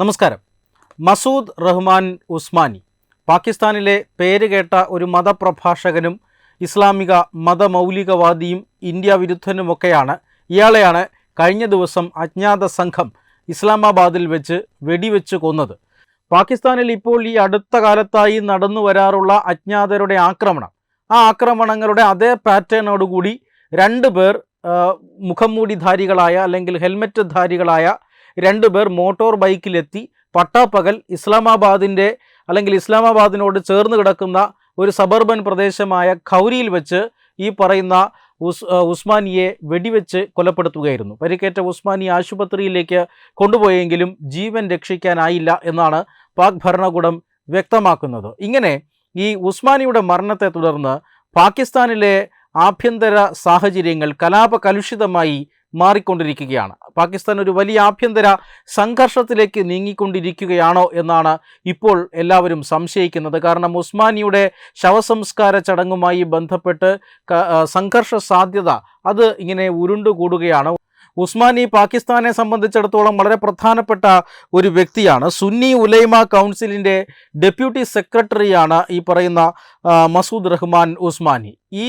നമസ്കാരം. മസൂദ് റഹ്മാൻ ഉസ്മാനി പാകിസ്ഥാനിലെ പേരുകേട്ട ഒരു മതപ്രഭാഷകനും ഇസ്ലാമിക മതമൗലികവാദിയും ഇന്ത്യ വിരുദ്ധനുമൊക്കെയാണ്. ഇയാളെയാണ് കഴിഞ്ഞ ദിവസം അജ്ഞാത സംഘം ഇസ്ലാമാബാദിൽ വെച്ച് വെടിവെച്ച് കൊന്നത്. പാകിസ്ഥാനിൽ ഇപ്പോൾ ഈ അടുത്ത കാലത്തായി നടന്നു വരാറുള്ള അജ്ഞാതരുടെ ആക്രമണം. ആ ആക്രമണങ്ങളുടെ അതേ പാറ്റേണോടുകൂടി രണ്ട് പേർ മുഖംമൂടിധാരികളായ അല്ലെങ്കിൽ ഹെൽമറ്റ് ധാരികളായ രണ്ടുപേർ മോട്ടോർ ബൈക്കിലെത്തി പട്ടാപ്പകൽ ഇസ്ലാമാബാദിന്റെ അല്ലെങ്കിൽ ഇസ്ലാമാബാദിനോട് ചേർന്ന് കിടക്കുന്ന ഒരു സബർബൻ പ്രദേശമായ ഖൗരിയിൽ വെച്ച് ഈ പറയുന്ന ഉസ് ഉസ്മാനിയെ വെടിവെച്ച് കൊലപ്പെടുത്തുകയായിരുന്നു. പരിക്കേറ്റ ഉസ്മാനി ആശുപത്രിയിലേക്ക് കൊണ്ടുപോയെങ്കിലും ജീവൻ രക്ഷിക്കാനായില്ല എന്നാണ് പാക് ഭരണകൂടം വ്യക്തമാക്കുന്നത്. ഇങ്ങനെ ഈ ഉസ്മാനിയുടെ മരണത്തെ തുടർന്ന് പാകിസ്ഥാനിലെ ആഭ്യന്തര സാഹചര്യങ്ങൾ കലാപകലുഷിതമായി മാറിക്കൊണ്ടിരിക്കുകയാണ്. പാകിസ്ഥാൻ ഒരു വലിയ ആഭ്യന്തര സംഘർഷത്തിലേക്ക് നീങ്ങിക്കൊണ്ടിരിക്കുകയാണോ എന്നാണ് ഇപ്പോൾ എല്ലാവരും സംശയിക്കുന്നത്. കാരണം ഉസ്മാനിയുടെ ശവസംസ്കാര ചടങ്ങുമായി ബന്ധപ്പെട്ട് സംഘർഷ സാധ്യത അത് ഇങ്ങനെ ഉരുണ്ടുകൂടുകയാണ്. ഉസ്മാനി പാകിസ്ഥാനെ സംബന്ധിച്ചിടത്തോളം വളരെ പ്രധാനപ്പെട്ട ഒരു വ്യക്തിയാണ്. സുന്നി ഉലൈമ കൗൺസിലിന്റെ ഡെപ്യൂട്ടി സെക്രട്ടറിയാണ് ഈ പറയുന്ന മസൂദ് റഹ്മാൻ ഉസ്മാനി. ഈ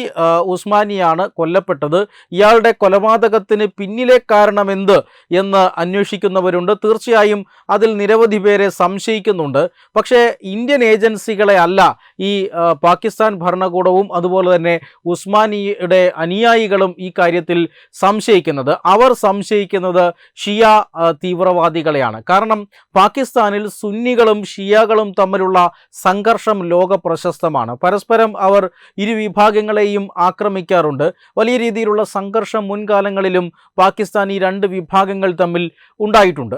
ഉസ്മാനിയാണ് കൊല്ലപ്പെട്ടത്. ഇയാളുടെ കൊലപാതകത്തിന് പിന്നിലെ കാരണമെന്ത് എന്ന് അന്വേഷിക്കുന്നവരുണ്ട്. തീർച്ചയായും അതിൽ നിരവധി പേരെ സംശയിക്കുന്നുണ്ട്. പക്ഷേ ഇന്ത്യൻ ഏജൻസികളെ അല്ല ഈ പാകിസ്ഥാൻ ഭരണകൂടവും അതുപോലെ തന്നെ ഉസ്മാനിയുടെ അനുയായികളും ഈ കാര്യത്തിൽ സംശയിക്കുന്നത്. അവർ സംശയിക്കുന്നത് ഷിയ തീവ്രവാദികളെയാണ്. കാരണം പാകിസ്ഥാനിൽ സുന്നികളും ഷിയകളും തമ്മിലുള്ള സംഘർഷം ലോക പ്രശസ്തമാണ് പരസ്പരം അവർ ഇരു വിഭാഗങ്ങളെയും ആക്രമിക്കാറുണ്ട്. വലിയ രീതിയിലുള്ള സംഘർഷം മുൻകാലങ്ങളിലും പാകിസ്ഥാനി രണ്ട് വിഭാഗങ്ങൾ തമ്മിൽ ഉണ്ടായിട്ടുണ്ട്.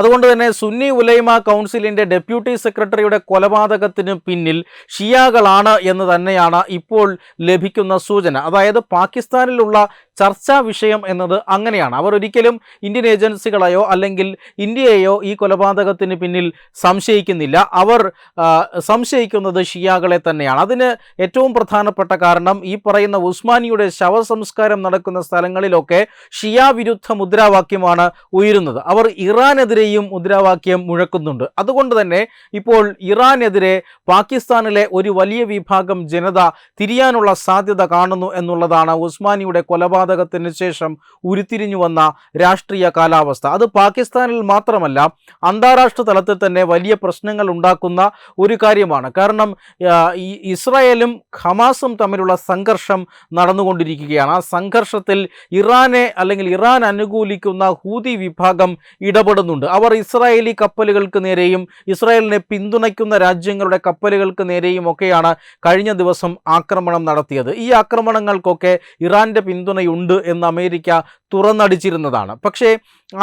അതുകൊണ്ട് തന്നെ സുന്നി ഉലൈമ കൗൺസിലിന്റെ ഡെപ്യൂട്ടി സെക്രട്ടറിയുടെ കൊലപാതകത്തിന് പിന്നിൽ ഷിയാകളാണ് എന്ന് തന്നെയാണ് ഇപ്പോൾ ലഭിക്കുന്ന സൂചന. അതായത് പാകിസ്ഥാനിലുള്ള ചർച്ചാ വിഷയം എന്നത് അങ്ങനെയാണ്. അവർ ഒരിക്കലും ഇന്ത്യൻ ഏജൻസികളെയോ അല്ലെങ്കിൽ ഇന്ത്യയെയോ ഈ കൊലപാതകത്തിന് പിന്നിൽ സംശയിക്കുന്നില്ല. അവർ സംശയിക്കുന്നത് ഷിയാകളെ തന്നെയാണ്. അതിന് ഏറ്റവും പ്രധാനപ്പെട്ട കാരണം ഈ പറയുന്ന ഉസ്മാനിയുടെ ശവസംസ്കാരം നടക്കുന്ന സ്ഥലങ്ങളിലൊക്കെ ഷിയാ വിരുദ്ധ മുദ്രാവാക്യമാണ് ഉയരുന്നത്. അവർ ഇറാനെതിരെയും മുദ്രാവാക്യം മുഴക്കുന്നുണ്ട്. അതുകൊണ്ട് തന്നെ ഇപ്പോൾ ഇറാനെതിരെ പാകിസ്ഥാനിലെ ഒരു വലിയ വിഭാഗം ജനത തിരിയാനുള്ള സാധ്യത കാണുന്നു എന്നുള്ളതാണ് ഉസ്മാനിയുടെ കൊലപാതകത്തിന് ശേഷം ഉരുത്തിരിഞ്ഞു വന്ന രാഷ്ട്രീയ കാലാവസ്ഥ. അത് പാകിസ്ഥാനിൽ മാത്രമല്ല അന്താരാഷ്ട്ര തലത്തിൽ തന്നെ വലിയ പ്രശ്നങ്ങൾ ഉണ്ടാക്കുന്ന ഒരു കാര്യമാണ്. കാരണം ഇസ്രായേലും ഹമാസും തമ്മിലുള്ള സംഘർഷം നടന്നുകൊണ്ടിരിക്കുകയാണ്. ആ സംഘർഷത്തിൽ ഇറാനെ അല്ലെങ്കിൽ ഇറാൻ അനുകൂലിക്കുന്ന ഹൂതി വിഭാഗം ഇടപെടുന്നുണ്ട്. അവർ ഇസ്രായേലി കപ്പലുകൾക്ക് നേരെയും ഇസ്രായേലിനെ പിന്തുണയ്ക്കുന്ന രാജ്യങ്ങളുടെ കപ്പലുകൾക്ക് നേരെയും ഒക്കെയാണ് കഴിഞ്ഞ ദിവസം ആക്രമണം നടത്തിയത്. ഈ ആക്രമണങ്ങൾക്കൊക്കെ ഇറാന്റെ പിന്തുണയുണ്ട്. എന്ന് അമേരിക്ക തുറന്നടിച്ചിരുന്നതാണ്. പക്ഷേ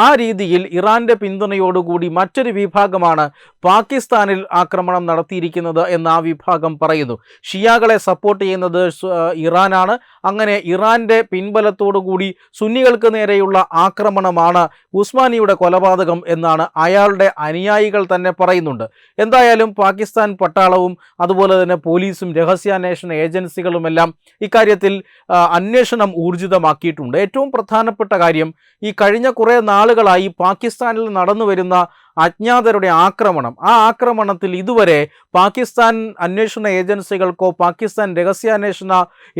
ആ രീതിയിൽ ഇറാന്റെ പിന്തുണയോടുകൂടി മറ്റൊരു വിഭാഗമാണ് പാകിസ്ഥാനിൽ ആക്രമണം നടത്തിയിരിക്കുന്നത് എന്ന് ആ വിഭാഗം പറയുന്നു. ഷിയാകളെ സപ്പോർട്ട് ചെയ്യുന്നത് ഇറാനാണ്. അങ്ങനെ ഇറാന്റെ പിൻബലത്തോടുകൂടി സുന്നികൾക്ക് നേരെയുള്ള ആക്രമണമാണ് ഉസ്മാനിയുടെ കൊലപാതകം എന്നാണ് അയാളുടെ അനുയായികൾ തന്നെ പറയുന്നുണ്ട്. എന്തായാലും പാകിസ്ഥാൻ പട്ടാളവും അതുപോലെ തന്നെ പോലീസും രഹസ്യാന്വേഷണ ഏജൻസികളുമെല്ലാം ഇക്കാര്യത്തിൽ അന്വേഷണം ഊർജിതമാക്കിയിട്ടുണ്ട്. ഏറ്റവും പ്രധാനപ്പെട്ട കാര്യം ഈ കഴിഞ്ഞ കുറേ നാളുകളായി പാകിസ്ഥാനിൽ നടന്നു വരുന്ന അജ്ഞാതരുടെ ആക്രമണം. ആ ആക്രമണത്തിൽ ഇതുവരെ പാകിസ്ഥാൻ അന്വേഷണ ഏജൻസികൾക്കോ പാകിസ്ഥാൻ രഹസ്യാന്വേഷണ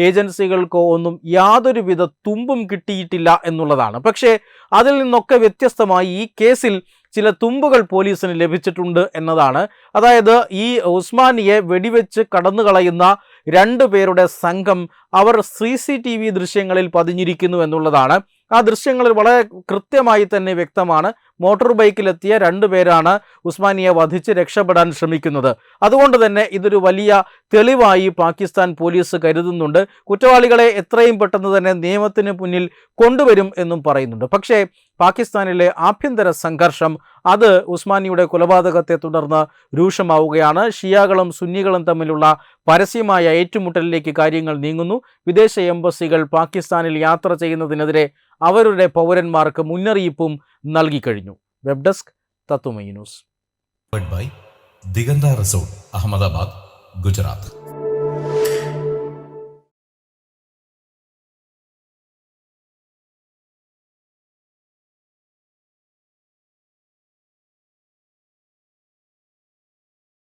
ഏജൻസികൾക്കോ ഒന്നും യാതൊരുവിധ തുമ്പും കിട്ടിയിട്ടില്ല എന്നുള്ളതാണ്. പക്ഷേ അതിൽ നിന്നൊക്കെ വ്യത്യസ്തമായി ഈ കേസിൽ ചില തുമ്പുകൾ പോലീസിന് ലഭിച്ചിട്ടുണ്ട് എന്നതാണ്. അതായത് ഈ ഉസ്മാനിയെ വെടിവെച്ച് കടന്നു കളയുന്ന രണ്ടു പേരുടെ സംഘം അവർ സി സി ടി വി ദൃശ്യങ്ങളിൽ പതിഞ്ഞിരിക്കുന്നു എന്നുള്ളതാണ്. ആ ദൃശ്യങ്ങളിൽ വളരെ കൃത്യമായി തന്നെ വ്യക്തമാണ്. മോട്ടോർ ബൈക്കിലെത്തിയ രണ്ടു പേരാണ് ഉസ്മാനിയെ വധിച്ച് രക്ഷപ്പെടാൻ ശ്രമിക്കുന്നത്. അതുകൊണ്ട് തന്നെ ഇതൊരു വലിയ തെളിവായി പാകിസ്ഥാൻ പോലീസ് കരുതുന്നുണ്ട്. കുറ്റവാളികളെ എത്രയും പെട്ടെന്ന് തന്നെ നിയമത്തിന് മുന്നിൽ കൊണ്ടുവരും എന്നും പറയുന്നുണ്ട്. പക്ഷേ പാകിസ്ഥാനിലെ ആഭ്യന്തര സംഘർഷം അത് ഉസ്മാനിയുടെ കൊലപാതകത്തെ തുടർന്ന് രൂക്ഷമാവുകയാണ്. ഷിയാകളും സുന്നികളും തമ്മിലുള്ള പരസ്യമായ ഏറ്റുമുട്ടലിലേക്ക് കാര്യങ്ങൾ നീങ്ങുന്നു. വിദേശ എംബസികൾ പാകിസ്ഥാനിൽ യാത്ര ചെയ്യുന്നതിനെതിരെ അവരുടെ പൗരന്മാർക്ക് മുന്നറിയിപ്പും നൽകിക്കഴിഞ്ഞു. വെബ് ഡെസ്ക് തത്തുമൈ news powered by Diganda Resort, Ahmedabad, Gujarat.